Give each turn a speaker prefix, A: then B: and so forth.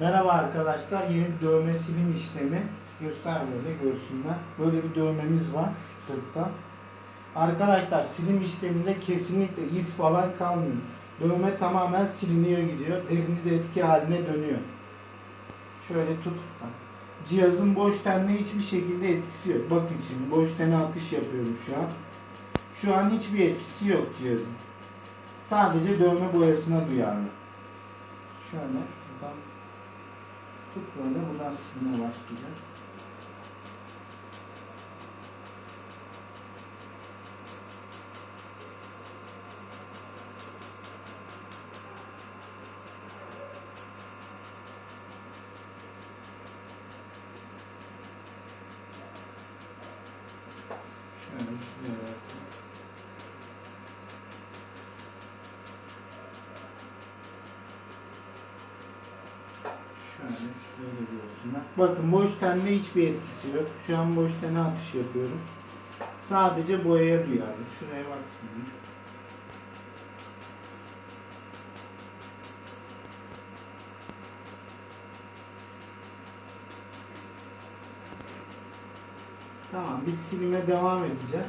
A: Merhaba arkadaşlar. Yeni bir dövme silim işlemi. Göster böyle görsünler. Böyle bir dövmemiz var sırtta. Arkadaşlar silim işleminde kesinlikle iz falan kalmıyor. Dövme tamamen siliniyor gidiyor. Deriniz eski haline dönüyor. Şöyle tut. Cihazın boş tenle hiçbir şekilde etkisi yok. Bakın şimdi boş tene atış yapıyorum şu an. Şu an hiçbir etkisi yok cihazın. Sadece dövme boyasına duyarlı. Şöyle şuradan tut böyle buradan siline başlayacağız. Şöyle şuraya Şöyle şöyle görsünler. Bakın boş tenle hiçbir etkisi yok. Şu an boş tene atış yapıyorum. Sadece boyaya duyarlı. Şuraya bak şimdi. Tamam biz silime devam edeceğiz.